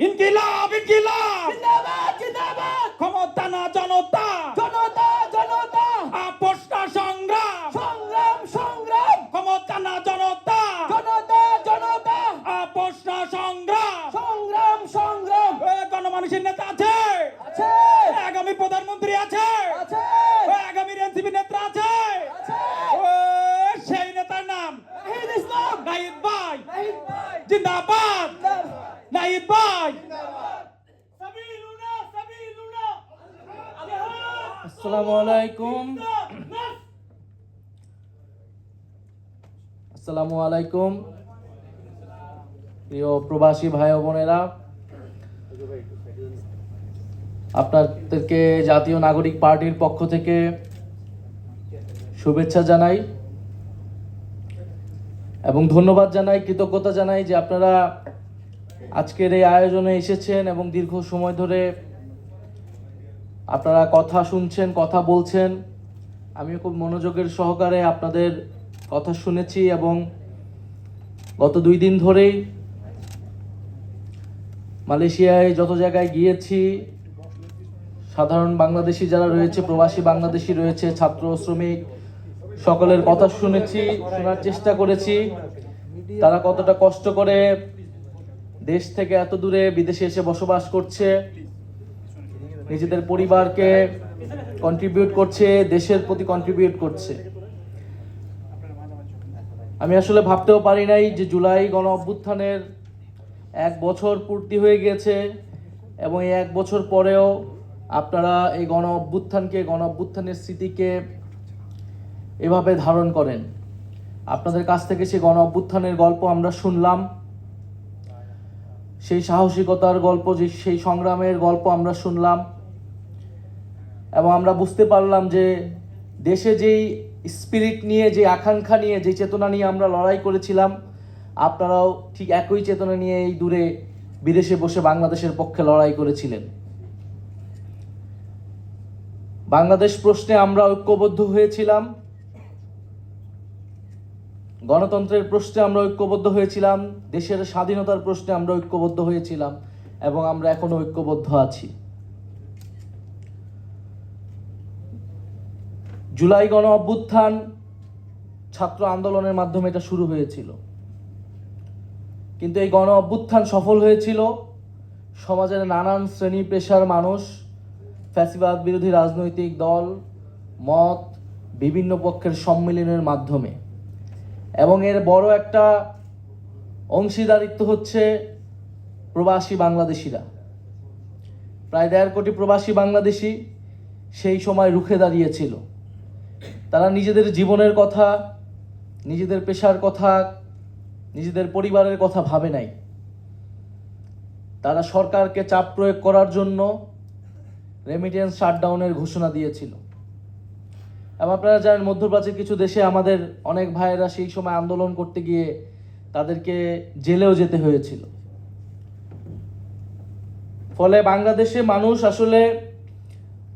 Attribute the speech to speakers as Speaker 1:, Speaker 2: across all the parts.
Speaker 1: ইনকিলাব ইনকিলাব।
Speaker 2: জিন্দাবাদ জিন্দাবাদ।
Speaker 1: ক্ষমতা না জনতা।
Speaker 2: জনতা জনতা।
Speaker 1: আপোষ না সংগ্রাম।
Speaker 2: সংগ্রাম সংগ্রাম।
Speaker 1: ক্ষমতা না জনতা।
Speaker 2: জনতা জনতা।
Speaker 1: আপোষ না সংগ্রাম
Speaker 2: সংগ্রাম। সংগ্রাম
Speaker 1: গণমানুষের নেতা আছে।
Speaker 2: আছে।
Speaker 1: আগামী প্রধানমন্ত্রী আছে।
Speaker 2: আছে।
Speaker 1: আগামী এনসিপি নেতা আছে।
Speaker 2: আছে।
Speaker 1: সেই নেতার নাম
Speaker 2: নাহিদ ইসলাম।
Speaker 1: নাহিদ ভাই।
Speaker 2: নাহিদ ভাই।
Speaker 1: জিন্দাবাদ।
Speaker 2: জিন্দাবাদ।
Speaker 1: নাহিদ ভাই
Speaker 3: আসসালামু আলাইকুম আসসালামু আলাইকুম প্রিয় প্রবাসী ভাই বোনেরা, আপনাদেরকে জাতীয় নাগরিক পার্টির পক্ষ থেকে শুভেচ্ছা জানাই এবং ধন্যবাদ জানাই, কৃতজ্ঞতা জানাই যে আপনারা আজকের এই আয়োজনে এসেছেন এবং দীর্ঘ সময় ধরে আপনারা কথা শুনছেন, কথা বলছেন। আমিও খুব মনোযোগের সহকারে আপনাদের কথা শুনেছি এবং গত দুই দিন ধরেই মালয়েশিয়ায় যত জায়গায় গিয়েছি, সাধারণ বাংলাদেশি যারা রয়েছে, প্রবাসী বাংলাদেশি রয়েছে, ছাত্র, শ্রমিক, সকলের কথা শুনেছি, শোনার চেষ্টা করেছি। তারা কতটা কষ্ট করে দেশ থেকে এত দূরে বিদেশে এসে বসবাস করছে, নিজেদের পরিবারকে কন্ট্রিবিউট করছে, দেশের প্রতি কন্ট্রিবিউট করছে। আমি আসলে ভাবতেও পারি নাই যে জুলাই গণ অভ্যুত্থানের এক বছর পূর্তি হয়ে গেছে এবং এই এক বছর পরেও আপনারা এই গণ অভ্যুত্থানকে, গণ অভ্যুত্থানের স্মৃতিকে এভাবে ধারণ করেন। আপনাদের কাছ থেকে সেই গণ অভ্যুত্থানের গল্প আমরা শুনলাম। সেই সাহসিকতার গল্প, যে সেই সংগ্রামের গল্প আমরা শুনলাম এবং আমরা বুঝতে পারলাম যে দেশে যেই স্পিরিট নিয়ে, যে আকাঙ্ক্ষা নিয়ে, যে চেতনা নিয়ে আমরা লড়াই করেছিলাম, আপনারাও ঠিক একই চেতনা নিয়ে এই দূরে বিদেশে বসে বাংলাদেশের পক্ষে লড়াই করেছিলেন। বাংলাদেশ প্রশ্নে আমরা ঐক্যবদ্ধ হয়েছিলাম। গণতন্ত্রের প্রশ্নে আমরা ঐক্যবদ্ধ হয়েছিলাম, দেশের স্বাধীনতার প্রশ্নে আমরা ঐক্যবদ্ধ হয়েছিলাম, এবং আমরা এখনও ঐক্যবদ্ধ আছি। জুলাই গণ অভ্যুত্থান ছাত্র আন্দোলনের মাধ্যমে এটা শুরু হয়েছিল। কিন্তু এই গণ অভ্যুত্থান সফল হয়েছিল, সমাজের নানান শ্রেণি পেশার মানুষ, ফ্যাসিবাদ বিরোধী রাজনৈতিক দল, মত, বিভিন্ন পক্ষের সম্মিলনের মাধ্যমে। এবং এর বড় একটা অংশীদারিত্ব হচ্ছে প্রবাসী বাংলাদেশিরা। প্রায় দেড় কোটি প্রবাসী বাংলাদেশি সেই সময় রুখে দাঁড়িয়েছিল। তারা নিজেদের জীবনের কথা, নিজেদের পেশার কথা, নিজেদের পরিবারের কথা ভাবে নাই। তারা সরকারকে চাপ প্রয়োগ করার জন্য রেমিটেন্স শাটডাউনের ঘোষণা দিয়েছিল। এবং আপনারা জানেন মধ্যপ্রাচ্যের কিছু দেশে আমাদের অনেক ভাইয়েরা সেই সময় আন্দোলন করতে গিয়ে তাদেরকে জেলেও যেতে হয়েছিল। ফলে বাংলাদেশে মানুষ আসলে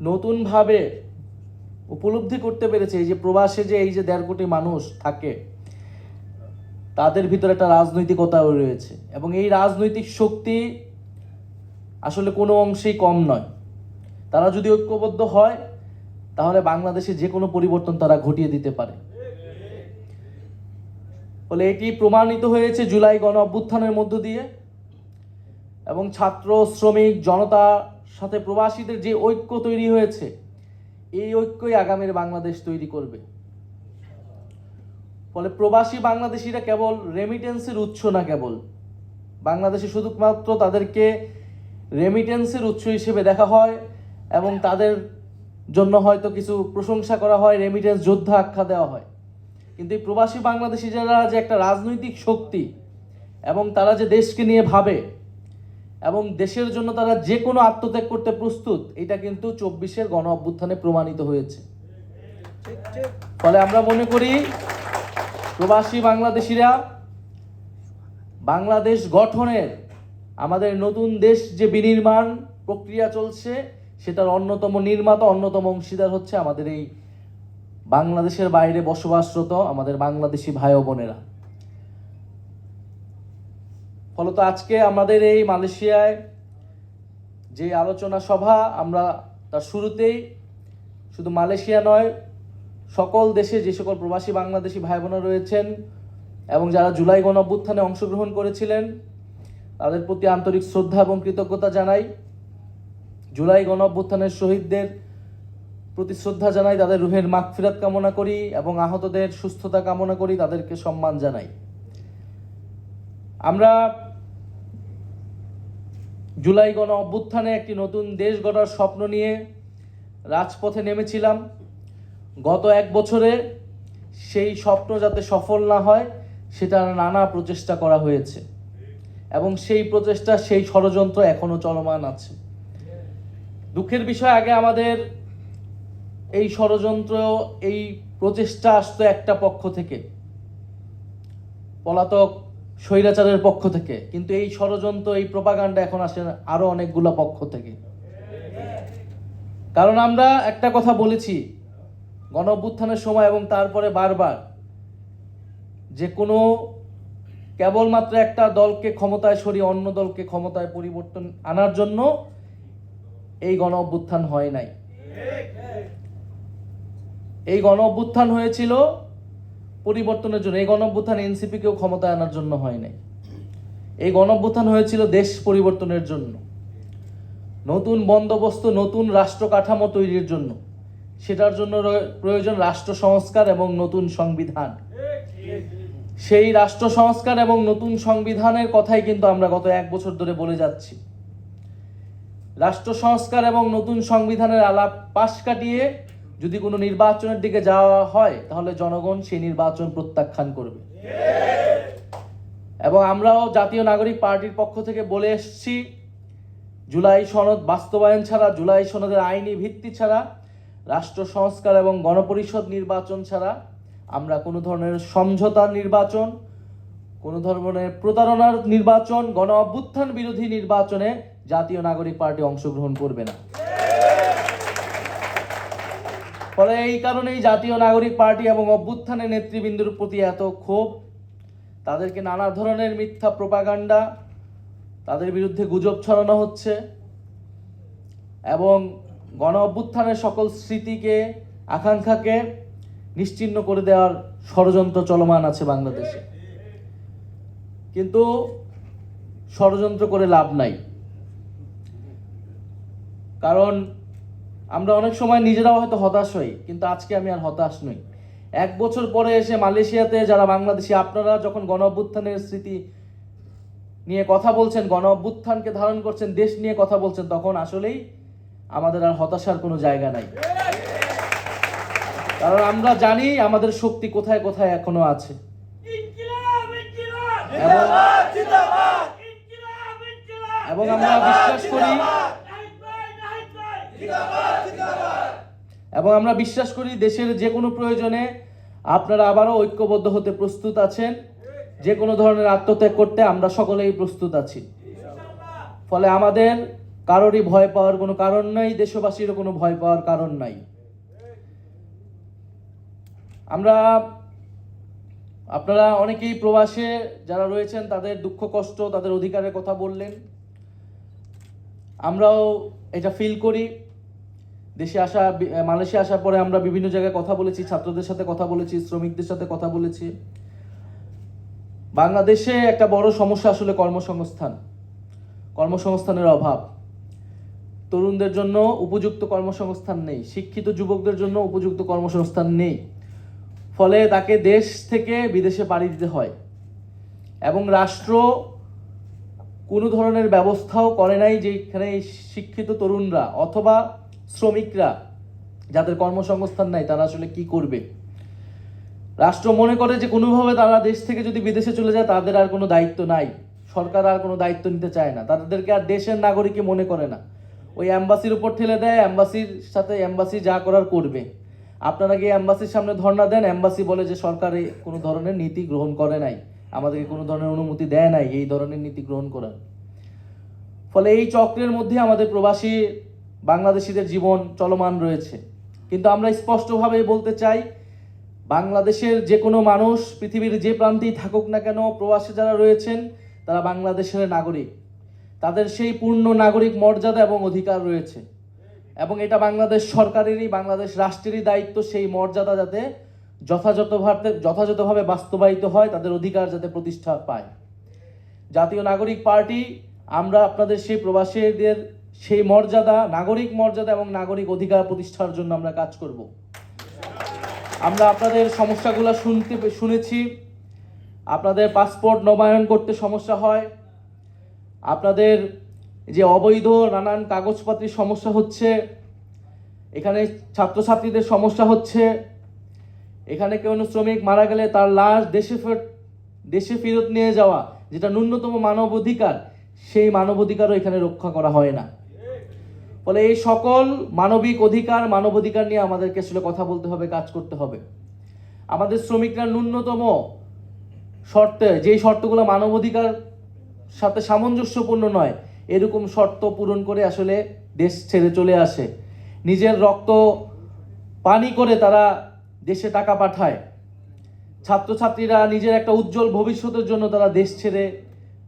Speaker 3: নতুনভাবে উপলব্ধি করতে পেরেছে, এই যে প্রবাসে যে এই যে দেড় কোটি মানুষ থাকে, তাদের ভিতরে একটা রাজনৈতিকতাও রয়েছে। এবং এই রাজনৈতিক শক্তি আসলে কোনো অংশেই কম নয়। তারা যদি ঐক্যবদ্ধ হয় তাহলে বাংলাদেশে যে কোনো পরিবর্তন তারা ঘটিয়ে দিতে পারে। ফলে এটি প্রমাণিত হয়েছে জুলাই গণ অভ্যুত্থানের মধ্য দিয়ে এবং ছাত্র, শ্রমিক জনতার সাথে প্রবাসীদের যে ঐক্য তৈরি হয়েছে, এই ঐক্যই আগামীর বাংলাদেশ তৈরি করবে। ফলে প্রবাসী বাংলাদেশিরা কেবল রেমিটেন্সের উৎস না কেবল, বাংলাদেশে শুধুমাত্র তাদেরকে রেমিটেন্সের উৎস হিসেবে দেখা হয় এবং তাদের জন্য হয়তো কিছু প্রশংসা করা হয় রেমিটেন্স যোদ্ধা আখ্যা দেওয়া হয়। কিন্তু এই প্রবাসী বাংলাদেশি যারা যে একটা রাজনৈতিক শক্তি এবং তারা যে দেশকে নিয়ে ভাবে এবং দেশের জন্য তারা যে কোনো আত্মত্যাগ করতে প্রস্তুত, এটা কিন্তু চব্বিশের গণ অভ্যুত্থানে প্রমাণিত হয়েছে। ফলে আমরা মনে করি, প্রবাসী বাংলাদেশিরা, বাংলাদেশ গঠনের আমাদের নতুন দেশ যে বিনির্মাণ প্রক্রিয়া চলছে সেটার অন্যতম নির্মাতা, অন্যতম অংশীদার হচ্ছে আমাদের এই বাংলাদেশের বাইরে বসবাসরত আমাদের বাংলাদেশি ভাই বোনেরা। ফলত আজকে আমাদের এই মালয়েশিয়ায় যে আলোচনা সভা আমরা তার শুরুতেই শুধু মালয়েশিয়া নয়, সকল দেশে যে সকল প্রবাসী বাংলাদেশি ভাই বোনেরা রয়েছেন এবং যারা জুলাই গণ অভ্যুত্থানে অংশগ্রহণ করেছিলেন, তাদের প্রতি আন্তরিক শ্রদ্ধা এবং কৃতজ্ঞতা জানাই। জুলাই গণ অভ্যুত্থানের শহীদদের প্রতি শ্রদ্ধা জানাই, তাদের রুহের মাগফিরাত কামনা করি এবং আহতদের সুস্থতা কামনা করি, তাদেরকে সম্মান জানাই। আমরা জুলাই গণ অভ্যুত্থানে একটি নতুন দেশ গড়ার স্বপ্ন নিয়ে রাজপথে নেমেছিলাম। গত এক বছরে সেই স্বপ্ন যাতে সফল না হয় সেটা নানা প্রচেষ্টা করা হয়েছে। এবং সেই প্রচেষ্টা, সেই ষড়যন্ত্র এখনও চলমান আছে। দুঃখের বিষয়, আগে আমাদের এই ষড়যন্ত্র, এই প্রচেষ্টা আসতো একটা পক্ষ থেকে। পলাতক স্বৈরাচারের পক্ষ থেকে। কিন্তু এই ষড়যন্ত্র, এই প্রপাগান্ডা এখন আসে আরও অনেকগুলো পক্ষ থেকে। কারণ আমরা একটা কথা বলেছি গণ সময় এবং তারপরে বারবার, যে কোনো কেবলমাত্র একটা দলকে ক্ষমতায় সরিয়ে অন্য দলকে ক্ষমতায় পরিবর্তন আনার জন্য এই গণ অভ্যুত্থান হয় নাই। এই গণ অভ্যুত্থান হয়েছিল পরিবর্তনের জন্য। এই গণ অভ্যুত্থান এনসিপিকেও ক্ষমতায় আনার জন্য হয় নাই। এই গণ অভ্যুত্থান হয়েছিল দেশ পরিবর্তনের জন্য। নতুন বন্দোবস্ত, নতুন রাষ্ট্র কাঠামো তৈরির জন্য। সেটার জন্য প্রয়োজন রাষ্ট্র সংস্কার এবং নতুন সংবিধান। সেই রাষ্ট্র সংস্কার এবং নতুন সংবিধানের কথাই কিন্তু আমরা গত এক বছর ধরে বলে যাচ্ছি। রাষ্ট্র সংস্কার এবং নতুন সংবিধানের আলাপ পাশ কাটিয়ে যদি কোনো নির্বাচনের দিকে যাওয়া হয়, তাহলে জনগণ সেই নির্বাচন প্রত্যাখ্যান করবে। এবং আমরাও জাতীয় নাগরিক পার্টির পক্ষ থেকে বলে এসেছি, জুলাই সনদ বাস্তবায়ন ছাড়া, জুলাই সনদের আইনি ভিত্তি ছাড়া, রাষ্ট্র সংস্কার এবং গণপরিষদ নির্বাচন ছাড়া আমরা কোনো ধরনের সমঝোতার নির্বাচন, কোনো ধরনের প্রতারণার নির্বাচন গণ অভ্যুত্থান বিরোধী নির্বাচনে জাতীয় নাগরিক পার্টি অংশগ্রহণ করবে না। ফলে এই কারণেই জাতীয় নাগরিক পার্টি এবং অভ্যুত্থানের নেতৃবৃন্দের প্রতি এত ক্ষোভ, তাদেরকে নানা ধরনের মিথ্যা প্রপাগান্ডা, তাদের বিরুদ্ধে গুজব ছড়ানো হচ্ছে এবং গণ অভ্যুত্থানের সকল স্মৃতিকে, আকাঙ্ক্ষাকে নিশ্চিহ্ন করে দেওয়ার ষড়যন্ত্র চলমান আছে বাংলাদেশে। কিন্তু ষড়যন্ত্র করে লাভ নাই। কারণ আমরা অনেক সময় নিজেরাও হয়তো হতাশ হই কিন্তু আজকে আমি আর হতাশ নই। এক বছর পরে এসে মালয়েশিয়াতে যারা বাংলাদেশি আপনারা যখন গণ অভ্যুত্থানের স্মৃতি নিয়ে কথা বলছেন গণ অভ্যুত্থানকে ধারণ করছেন দেশ নিয়ে কথা বলছেন তখন আসলেই আমাদের আর হতাশার কোনো জায়গা নাই। কারণ আমরা জানি আমাদের শক্তি কোথায় কোথায় এখনও আছে। এবং আমরা বিশ্বাস করি
Speaker 2: নাহিদ ভাই নাহিদ ভাই জিন্দাবাদ জিন্দাবাদ
Speaker 3: এবং আমরা বিশ্বাস করি দেশের যে কোনো প্রয়োজনে আপনারা আবারও ঐক্যবদ্ধ হতে প্রস্তুত আছেন। যে কোনো ধরনের আত্মত্যাগ করতে আমরা সকলেই প্রস্তুত আছি। ফলে আমাদের কারোরই ভয় পাওয়ার কোনো কারণ নাই, দেশবাসীরও কোনো ভয় পাওয়ার কারণ নাই। আমরা, আপনারা অনেকেই প্রবাসে যারা রয়েছেন, তাদের দুঃখ, কষ্ট, তাদের অধিকারের কথা বললেন। আমরাও এটা ফিল করি। দেশে আসা মালয়েশিয়া আসার পরে আমরা বিভিন্ন জায়গায় কথা বলেছি, ছাত্রদের সাথে কথা বলেছি, শ্রমিকদের সাথে কথা বলেছি। বাংলাদেশে একটা বড় সমস্যা আসলে কর্মসংস্থান, কর্মসংস্থানের অভাব। তরুণদের জন্য উপযুক্ত কর্মসংস্থান নেই, শিক্ষিত যুবকদের জন্য উপযুক্ত কর্মসংস্থান নেই। ফলে তাকে দেশ থেকে বিদেশে পাড়ি দিতে হয়। এবং রাষ্ট্র কোনো ধরনের ব্যবস্থাও করে নাই যেখানে শিক্ষিত তরুণরা অথবা শ্রমিকরা যাদের কর্মসংস্থান নাই, তারা আসলে কি করবে? রাষ্ট্র মনে করে যে কোনোভাবে তারা দেশ থেকে যদি বিদেশে চলে যায়, তাদের আর কোনো দায়িত্ব নাই। সরকার আর কোনো দায়িত্ব নিতে চায় না। তাদেরকে আর দেশের নাগরিকই মনে করে না। ওই অ্যাম্বাসির উপর ঠেলে দেয়, অ্যাম্বাসির সাথে অ্যাম্বাসি যা করার করবে। আপনারা গিয়ে অ্যাম্বাসির সামনে ধর্ণা দেন? অ্যাম্বাসি বলে যে সরকার কোনো ধরনের নীতি গ্রহণ করে নাই। আমাদেরকে কোনো ধরনের অনুমতি দেয় নাই এই ধরনের নীতি গ্রহণ করার। ফলে এই চক্রের মধ্যে আমাদের প্রবাসী বাংলাদেশিদের জীবন চলমান রয়েছে। কিন্তু আমরা স্পষ্টভাবে বলতে চাই, বাংলাদেশের যে কোনো মানুষ, পৃথিবীর যে প্রান্তেই থাকুক না কেন, প্রবাসী যারা রয়েছেন, তারা বাংলাদেশের নাগরিক। তাদের সেই পূর্ণ নাগরিক মর্যাদা এবং অধিকার রয়েছে। এবং এটা বাংলাদেশ সরকারেরই, বাংলাদেশ রাষ্ট্রেরই দায়িত্ব, সেই মর্যাদা যাতে যথাযথভাবে যথাযথভাবে বাস্তবায়িত হয়, তাদের অধিকার যাতে প্রতিষ্ঠা পায়। জাতীয় নাগরিক পার্টি, আমরা আপনাদের সেই প্রবাসীদের সেই মর্যাদা, নাগরিক মর্যাদা এবং নাগরিক অধিকার প্রতিষ্ঠার জন্য আমরা কাজ করব। আমরা আপনাদের সমস্যাগুলো শুনতে শুনেছি। আপনাদের পাসপোর্ট নবায়ন করতে সমস্যা হয়। আপনাদের যে অবৈধ নানান কাগজপত্রের সমস্যা হচ্ছে। এখানে ছাত্রছাত্রীদের সমস্যা হচ্ছে। এখানে কোনো শ্রমিক মারা গেলে তার লাশ দেশে ফের দেশে ফেরত নিয়ে যাওয়া, যেটা ন্যূনতম মানব অধিকার, সেই মানব অধিকারও এখানে রক্ষা করা হয় না। ফলে এই সকল মানবিক অধিকার মানব অধিকার নিয়ে আমাদেরকে আসলে কথা বলতে হবে, কাজ করতে হবে। আমাদের শ্রমিকরা ন্যূনতম শর্তে, যেই শর্তগুলো মানবাধিকার সাথে সামঞ্জস্যপূর্ণ নয়, এরকম শর্ত পূরণ করে আসলে দেশ ছেড়ে চলে আসে। নিজের রক্ত পানি করে তারা দেশে টাকা পাঠায়। ছাত্রছাত্রীরা নিজের একটা উজ্জ্বল ভবিষ্যতের জন্য তারা দেশ ছেড়ে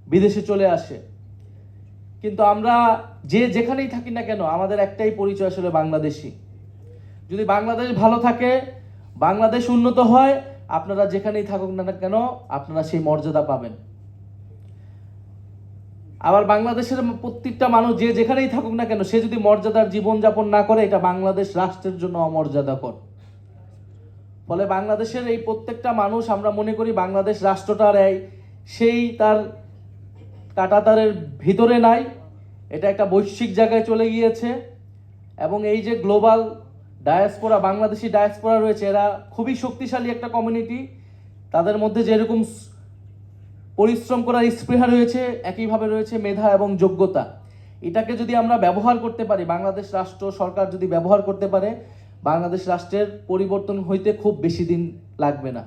Speaker 3: বিদেশে চলে আসে। কিন্তু আমরা যে যেখানেই থাকি না কেন, আমাদের একটাই পরিচয় আসলে বাংলাদেশি যদি বাংলাদেশ ভালো থাকে, বাংলাদেশ উন্নত হয়, আপনারা যেখানেই থাকুক না কেন, আপনারা সেই মর্যাদা পাবেন। আবার বাংলাদেশের প্রত্যেকটা মানুষ যে যেখানেই থাকুক না কেন, সে যদি মর্যাদার জীবনযাপন না করে, এটা বাংলাদেশ রাষ্ট্রের জন্য অমর্যাদাকর। ফলে বাংলাদেশের এই প্রত্যেকটা মানুষ, আমরা মনে করি বাংলাদেশ রাষ্ট্রটার এই, সেই তার কাটাতারের ভিতরে নাই, এটা একটা বৈশ্বিক জায়গায় চলে গিয়েছে। এবং এই যে গ্লোবাল ডায়াসপোরা, বাংলাদেশি ডায়াসপোরা রয়েছে, এরা খুবই শক্তিশালী একটা কমিউনিটি। তাদের মধ্যে যেরকম পরিশ্রম করার স্পৃহা রয়েছে, একইভাবে রয়েছে মেধা এবং যোগ্যতা। এটাকে যদি আমরা ব্যবহার করতে পারি, বাংলাদেশ রাষ্ট্র সরকার যদি ব্যবহার করতে পারে, বাংলাদেশ রাষ্ট্রের পরিবর্তন হইতে খুব বেশি দিন লাগবে না।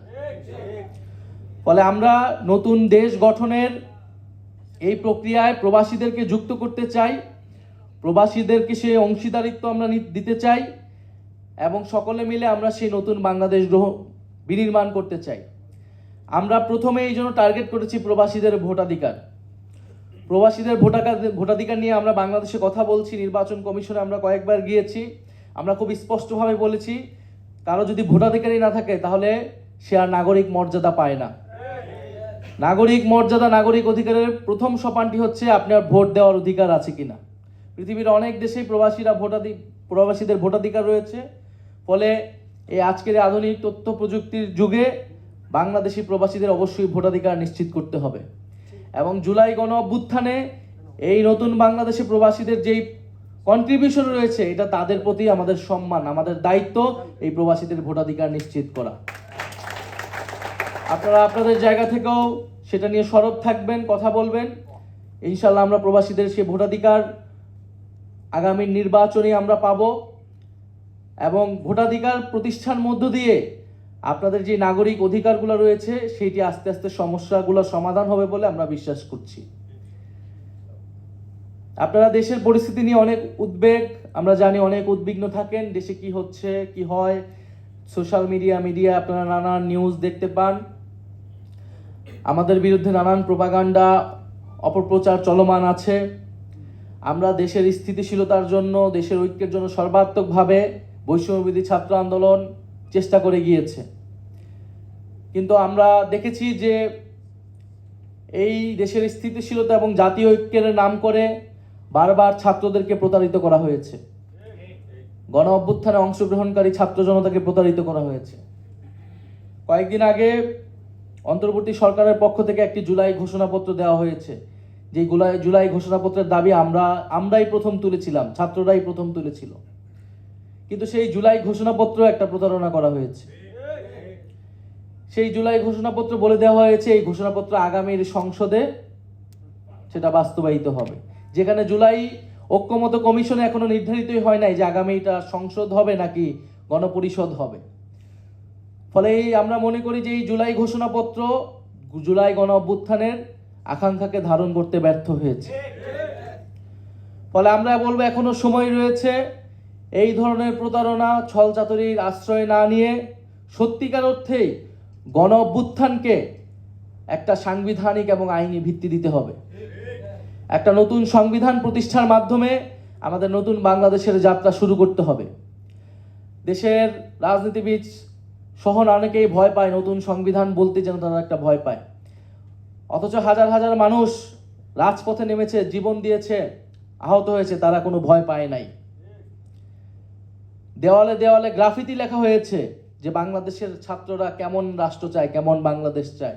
Speaker 3: ফলে আমরা নতুন দেশ গঠনের এই প্রক্রিয়ায় প্রবাসীদেরকে যুক্ত করতে চাই। প্রবাসীদেরকে সেই অংশীদারিত্ব আমরা দিতে চাই এবং সকলে মিলে আমরা সেই নতুন বাংলাদেশ গ্রহ বিনির্মাণ করতে চাই। আমরা প্রথমে এই জন্য টার্গেট করেছি প্রবাসীদের ভোটাধিকার। প্রবাসীদের ভোটাধিকার ভোটাধিকার নিয়ে আমরা বাংলাদেশে কথা বলছি, নির্বাচন কমিশনে আমরা কয়েকবার গিয়েছি, আমরা খুব স্পষ্টভাবে বলেছি, কারও যদি ভোটাধিকারই না থাকে তাহলে সে আর নাগরিক মর্যাদা পায় না। নাগরিক মর্যাদা, নাগরিক অধিকারের প্রথম সোপানটি হচ্ছে আপনার ভোট দেওয়ার অধিকার আছে কিনা? পৃথিবীর অনেক দেশেই প্রবাসীরা ভোটাধি, প্রবাসীদের ভোটাধিকার রয়েছে। ফলে এই আজকের আধুনিক তথ্য প্রযুক্তির যুগে বাংলাদেশি প্রবাসীদের অবশ্যই ভোটাধিকার নিশ্চিত করতে হবে। এবং জুলাই গণ অভ্যুত্থানে এই নতুন বাংলাদেশি প্রবাসীদের যেই কন্ট্রিবিউশন রয়েছে, এটা তাদের প্রতি আমাদের সম্মান, আমাদের দায়িত্ব এই প্রবাসীদের ভোটাধিকার নিশ্চিত করা। আপনারা আপনাদের জায়গা থেকেও সেটা নিয়ে সরব থাকবেন, কথা বলবেন। ইনশাল্লাহ আমরা প্রবাসীদের সেই ভোটাধিকার আগামী নির্বাচনে আমরা পাব এবং ভোটাধিকার প্রতিষ্ঠার মধ্য দিয়ে আপনাদের যে নাগরিক অধিকারগুলো রয়েছে, সেইটি আস্তে আস্তে সমস্যাগুলো সমাধান হবে বলে আমরা বিশ্বাস করছি। আপনারা দেশের পরিস্থিতি নিয়ে অনেক উদ্বেগ, আমরা জানি অনেক উদ্বিগ্ন থাকেন, দেশে কি হচ্ছে, কি হয়। সোশ্যাল মিডিয়া মিডিয়া আপনারা নানান নিউজ দেখতে পান। আমাদের বিরুদ্ধে নানান প্রপাগান্ডা অপপ্রচার চলমান আছে। আমরা দেশের স্থিতিশীলতার জন্য, দেশের ঐক্যের জন্য সর্বাত্মকভাবে বৈষম্যবিধি ছাত্র আন্দোলন চেষ্টা করে গিয়েছে। কিন্তু আমরা দেখেছি যে এই দেশের স্থিতিশীলতা এবং জাতীয় ঐক্যের নাম করে বারবার ছাত্রদেরকে প্রতারিত করা হয়েছে। গণ অভ্যুত্থানে অংশগ্রহণকারী ছাত্র জনতাকে প্রতারিত করা হয়েছে। কয়েকদিন আগে অন্তর্বর্তী সরকারের পক্ষ থেকে একটি জুলাই ঘোষণাপত্র দেওয়া হয়েছে। যে জুলাই জুলাই ঘোষণাপত্রের দাবি আমরা, আমরাই প্রথম তুলেছিলাম, ছাত্ররাই প্রথম তুলেছিল। কিন্তু সেই জুলাই ঘোষণাপত্র একটা প্রতারণা করা হয়েছে। সেই জুলাই ঘোষণাপত্র বলে দেওয়া হয়েছে, এই ঘোষণাপত্র আগামীর সংসদে সেটা বাস্তবায়িত হবে। যেখানে জুলাই ঐক্যমত কমিশনে এখনও নির্ধারিতই হয় নাই যে আগামীটা সংসদ হবে নাকি গণপরিষদ হবে। ফলে এই আমরা মনে করি যে এই জুলাই ঘোষণাপত্র জুলাই গণ অভ্যুত্থানের আকাঙ্ক্ষাকে ধারণ করতে ব্যর্থ হয়েছে। ফলে আমরা বলব এখনও সময় রয়েছে এই ধরনের প্রতারণা ছলচাতুরির আশ্রয় না নিয়ে সত্যিকার অর্থেই গণ অভ্যুত্থানকে একটা সাংবিধানিক এবং আইনি ভিত্তি দিতে হবে। একটা নতুন সংবিধান প্রতিষ্ঠার মাধ্যমে আমাদের নতুন বাংলাদেশের যাত্রা শুরু করতে হবে। দেশের রাজনীতিবিদ সহ অনেকেই ভয় পায় নতুন সংবিধান বলতে যেন তারা একটা ভয় পায়। অথচ হাজার হাজার মানুষ রাজপথে নেমেছে, জীবন দিয়েছে, আহত হয়েছে, তারা কোনো ভয় পায় নাই। দেওয়ালে দেওয়ালে গ্রাফিতি লেখা হয়েছে যে বাংলাদেশের ছাত্ররা কেমন রাষ্ট্র চায়, কেমন বাংলাদেশ চায়।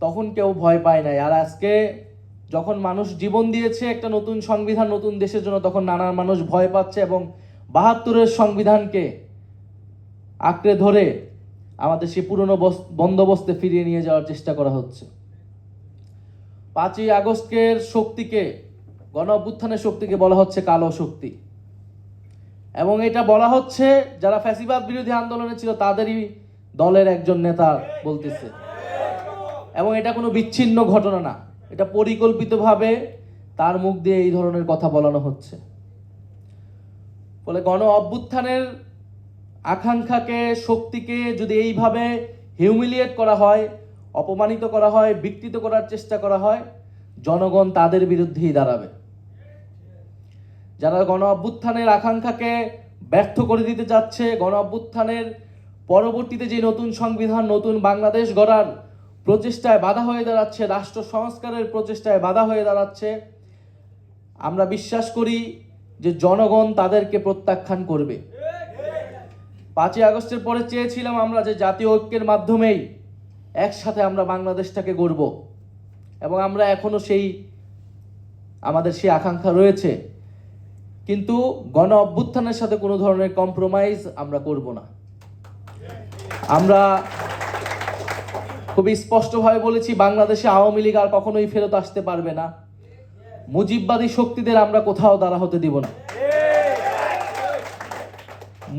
Speaker 3: তখন কেউ ভয় পায় নাই। আর আজকে যখন মানুষ জীবন দিয়েছে একটা নতুন সংবিধান, নতুন দেশের জন্য, তখন নানান মানুষ ভয় পাচ্ছে এবং বাহাত্তরের সংবিধানকে আঁকড়ে ধরে আমাদের সেই পুরনো বস- বন্দোবস্তে ফিরিয়ে নিয়ে যাওয়ার চেষ্টা করা হচ্ছে। পাঁচই আগস্টের শক্তিকে, গণ অভ্যুত্থানের শক্তিকে বলা হচ্ছে কালো শক্তি। এবং এটা বলা হচ্ছে, যারা ফ্যাসিবাদ বিরোধী আন্দোলনে ছিল তাদেরই দলের একজন নেতা বলতেছে। এবং এটা কোনো বিচ্ছিন্ন ঘটনা না। এটা পরিকল্পিতভাবে তার মুখ দিয়ে এই ধরনের কথা বলানো হচ্ছে। ফলে গণ অভ্যুত্থানের আকাঙ্ক্ষাকে, শক্তিকে যদি এইভাবে হিউমিলিয়েট করা হয়, অপমানিত করা হয়, বিকৃত করার চেষ্টা করা হয়, জনগণ তাদের বিরুদ্ধেই দাঁড়াবে। যারা গণ অভ্যুত্থানের আকাঙ্ক্ষাকে ব্যর্থ করে দিতে যাচ্ছে, গণ অভ্যুত্থানের পরবর্তীতে যে নতুন সংবিধান, নতুন বাংলাদেশ গড়ার প্রচেষ্টায় বাধা হয়ে দাঁড়াচ্ছে, রাষ্ট্র সংস্কারের প্রচেষ্টায় বাধা হয়ে দাঁড়াচ্ছে, আমরা বিশ্বাস করি যে জনগণ তাদেরকে প্রত্যাখ্যান করবে। পাঁচই আগস্টের পরে চেয়েছিলাম আমরা যে জাতীয় ঐক্যের মাধ্যমেই একসাথে আমরা বাংলাদেশটাকে গড়ব। এবং আমরা এখনও সেই, আমাদের সেই আকাঙ্ক্ষা রয়েছে। কিন্তু গণ অভ্যুত্থানের সাথে কোনো ধরনের কম্প্রোমাইজ আমরা করব না। আমরা খুবই স্পষ্টভাবে বলেছি, বাংলাদেশে আওয়ামী লীগ আর কখনোই ফেরত আসতে পারবে না। মুজিববাদী শক্তিদের আমরা কোথাও দাঁড়া হতে দিব না।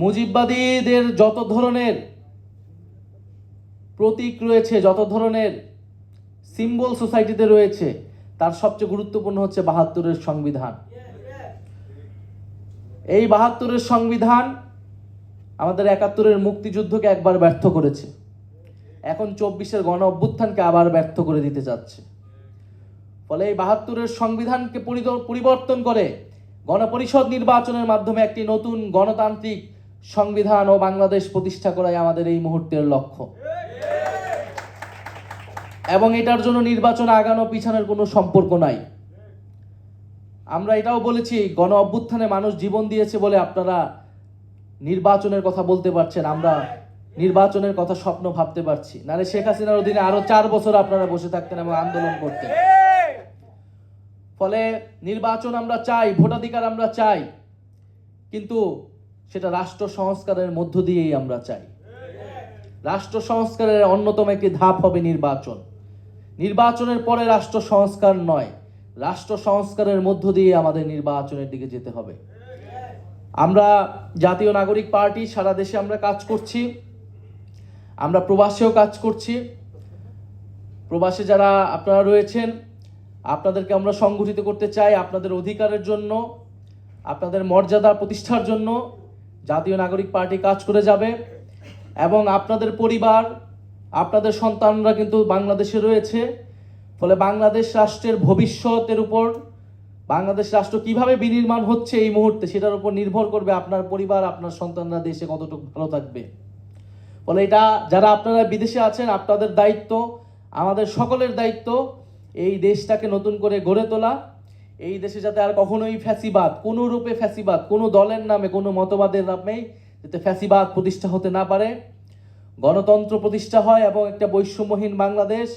Speaker 3: মুজিববাদীদের যত ধরনের প্রতীক রয়েছে, যত ধরনের সিম্বল সোসাইটিতে রয়েছে, তার সবচেয়ে গুরুত্বপূর্ণ হচ্ছে বাহাত্তরের সংবিধান। এই বাহাত্তরের সংবিধান আমাদের একাত্তরের মুক্তিযুদ্ধকে একবার ব্যর্থ করেছে। এখন চব্বিশের গণ অভ্যুত্থানকে আবার ব্যর্থ করে দিতে যাচ্ছে। ফলে এই বাহাত্তরের সংবিধানকে পরিবর্তন করে গণপরিষদ নির্বাচনের মাধ্যমে একটি নতুন গণতান্ত্রিক সংবিধান ও বাংলাদেশ প্রতিষ্ঠা করাই আমাদের এই মুহূর্তের লক্ষ্য। এবং এটার জন্য নির্বাচন আগানো পিছানোর কোনো সম্পর্ক নাই। আমরা এটাও বলেছি, গণ অভ্যুত্থানে মানুষ জীবন দিয়েছে বলে আপনারা নির্বাচনের কথা বলতে পারছেন, আমরা নির্বাচনের কথা স্বপ্ন ভাবতে পারছি। নাহলে শেখ হাসিনার অধীনে আরও চার বছর আপনারা বসে থাকতেন এবং আন্দোলন করতেন। ফলে নির্বাচন আমরা চাই, ভোটাধিকার আমরা চাই, কিন্তু সেটা রাষ্ট্র সংস্কারের মধ্য দিয়েই আমরা চাই। রাষ্ট্র সংস্কারের অন্যতম একটি ধাপ হবে নির্বাচন। নির্বাচনের পরে রাষ্ট্র সংস্কার নয়, রাষ্ট্র সংস্কারের মধ্য দিয়ে আমাদের নির্বাচনের দিকে যেতে হবে। আমরা জাতীয় নাগরিক পার্টি, সারা দেশে আমরা কাজ করছি, আমরা প্রবাসেও কাজ করছি। প্রবাসে যারা আপনারা রয়েছেন, আপনাদেরকে আমরা সংগঠিত করতে চাই আপনাদের অধিকারের জন্য, আপনাদের মর্যাদা প্রতিষ্ঠার জন্য জাতীয় নাগরিক পার্টি কাজ করে যাবে এবং আপনাদের পরিবার, আপনাদের সন্তানরা কিন্তু বাংলাদেশে রয়েছে। ফলে বাংলাদেশ রাষ্ট্রের ভবিষ্যতের উপর, বাংলাদেশ রাষ্ট্র কীভাবে বিনির্মাণ হচ্ছে এই মুহূর্তে সেটার উপর নির্ভর করবে আপনার পরিবার, আপনার সন্তানরা দেশে কতটুকু ভালো থাকবে। ফলে এটা যারা আপনারা বিদেশে আছেন, আপনাদের দায়িত্ব, আমাদের সকলের দায়িত্ব এই দেশটাকে নতুন করে গড়ে তোলা। এই দেশে যাতে আর কখনোই ফ্যাসিবাদ, কোনো রূপে ফ্যাসিবাদ, কোনো দলের নামে, কোনো মতবাদের নামেই যাতে ফ্যাসিবাদ প্রতিষ্ঠা হতে না পারে। গণতন্ত্র প্রতিষ্ঠা হয় এবং একটা বৈষম্যহীন বাংলাদেশ,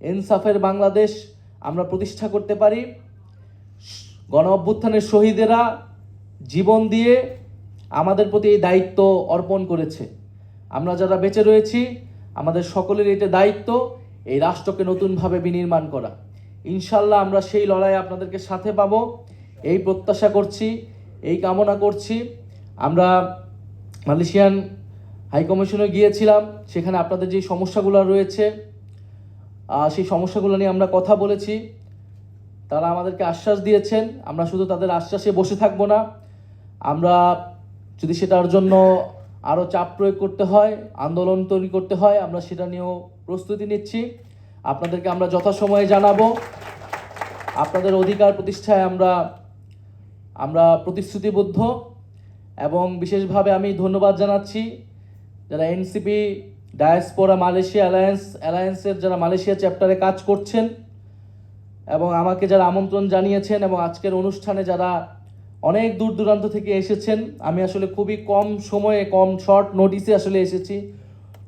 Speaker 3: ইনসাফের বাংলাদেশ আমরা প্রতিষ্ঠা করতে পারি। গণ অভ্যুত্থানের শহীদেরা জীবন দিয়ে আমাদের প্রতি এই দায়িত্ব অর্পণ করেছে। আমরা যারা বেঁচে রয়েছি, আমাদের সকলের এটা দায়িত্ব এই রাষ্ট্রকে নতুনভাবে বিনির্মাণ করা। ইনশাল্লাহ আমরা সেই লড়াই আপনাদেরকে সাথে পাবো। এই প্রত্যাশা করছি, এই কামনা করছি। আমরা মালয়েশিয়ান হাইকমিশনে গিয়েছিলাম, সেখানে আপনাদের যে সমস্যাগুলো রয়েছে সেই সমস্যাগুলো নিয়ে আমরা কথা বলেছি। তারা আমাদেরকে আশ্বাস দিয়েছেন, আমরা শুধু তাদের আশ্বাসে বসে থাকব না। আমরা যদি সেটার জন্য আরও চাপ প্রয়োগ করতে হয়, আন্দোলন তৈরি করতে হয়, আমরা সেটা নিয়েও প্রস্তুতি নিচ্ছি। আপনাদেরকে আমরা যথাসময়ে জানাব। আপনাদের অধিকার প্রতিষ্ঠায় আমরা আমরা প্রতিশ্রুতিবদ্ধ এবং বিশেষভাবে আমি ধন্যবাদ জানাচ্ছি যারা এনসিপি, ডায়াসপোরা, মালয়েশিয়া অ্যালায়েন্স, অ্যালায়েন্সের যারা মালয়েশিয়া চ্যাপ্টারে কাজ করছেন এবং আমাকে যারা আমন্ত্রণ জানিয়েছেন এবং আজকের অনুষ্ঠানে যারা অনেক দূর দূরান্ত থেকে এসেছেন, আমি আসলে খুবই কম সময়ে, কম শর্ট নোটিসে আসলে এসেছি।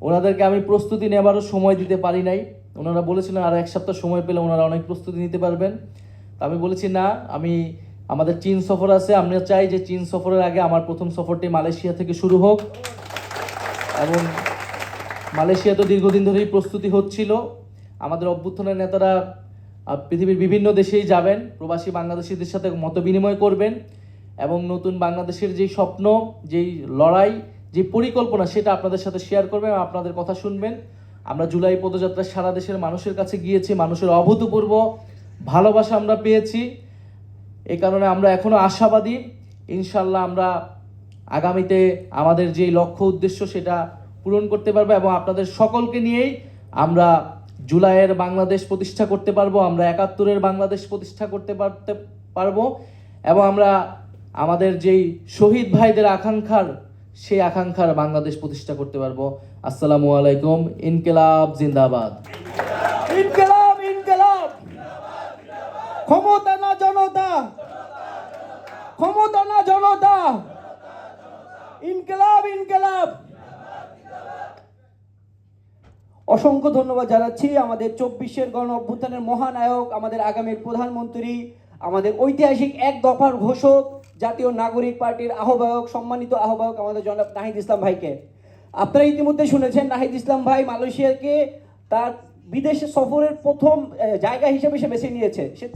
Speaker 3: ওনাদেরকে আমি প্রস্তুতি নেবারও সময় দিতে পারি নাই। ওনারা বলেছিলেন, আর এক সপ্তাহ সময় পেলে ওনারা অনেক প্রস্তুতি নিতে পারবেন। তা আমি বলেছি, না, আমি, আমাদের চীন সফর আছে আমরা চাই যে চীন সফরের আগে আমার প্রথম সফরটি মালয়েশিয়া থেকে শুরু হোক। এবং মালয়েশিয়া তো দীর্ঘদিন ধরেই প্রস্তুতি হচ্ছিল। আমাদের অভ্যুত্থানের নেতারা পৃথিবীর বিভিন্ন দেশেই যাবেন, প্রবাসী বাংলাদেশিদের সাথে মত বিনিময় করবেন এবং নতুন বাংলাদেশের যেই স্বপ্ন, যেই লড়াই, যে পরিকল্পনা, সেটা আপনাদের সাথে শেয়ার করবেন, আপনাদের কথা শুনবেন। আমরা জুলাই পদযাত্রা সারা দেশের মানুষের কাছে গিয়েছি, মানুষের অভূতপূর্ব ভালোবাসা আমরা পেয়েছি। এই কারণে আমরা এখনও আশাবাদী। ইনশাল্লাহ আমরা আগামীতে আমাদের যে লক্ষ্য উদ্দেশ্য সেটা পূরণ করতে পারব এবং আপনাদের সকলকে নিয়েই আমরা জুলাইয়ের বাংলাদেশ প্রতিষ্ঠা করতে পারব, আমরা একাত্তরের বাংলাদেশ প্রতিষ্ঠা করতে পারতে পারব এবং আমরা আমাদের যেই শহীদ ভাইদের আকাঙ্ক্ষার, সেই আকাঙ্ক্ষার বাংলাদেশ প্রতিষ্ঠা করতে পারব। আসসালামু আলাইকুম, ইনকেলাব, জিন্দাবাদ।
Speaker 1: ক্ষমতা না জনতা। ক্ষমতা না জনতা।
Speaker 4: অসংখ্য ধন্যবাদ জানাচ্ছি আমাদের চব্বিশের গণ অভ্যুত্থানের মহানায়ক, আমাদের আগামীর প্রধানমন্ত্রী, আমাদের ঐতিহাসিক এক দফার ঘোষক, জাতীয় নাগরিক পার্টির আহ্বায়ক, সম্মানিত আহ্বায়ক আমাদের জনাব নাহিদ ইসলাম ভাইকে। আপনারা ইতিমধ্যে শুনেছেন নাহিদ ইসলাম ভাই মালয়েশিয়াকে তার বিদেশে সফরের প্রথম জায়গা হিসেবে সে বেছে নিয়েছে। সে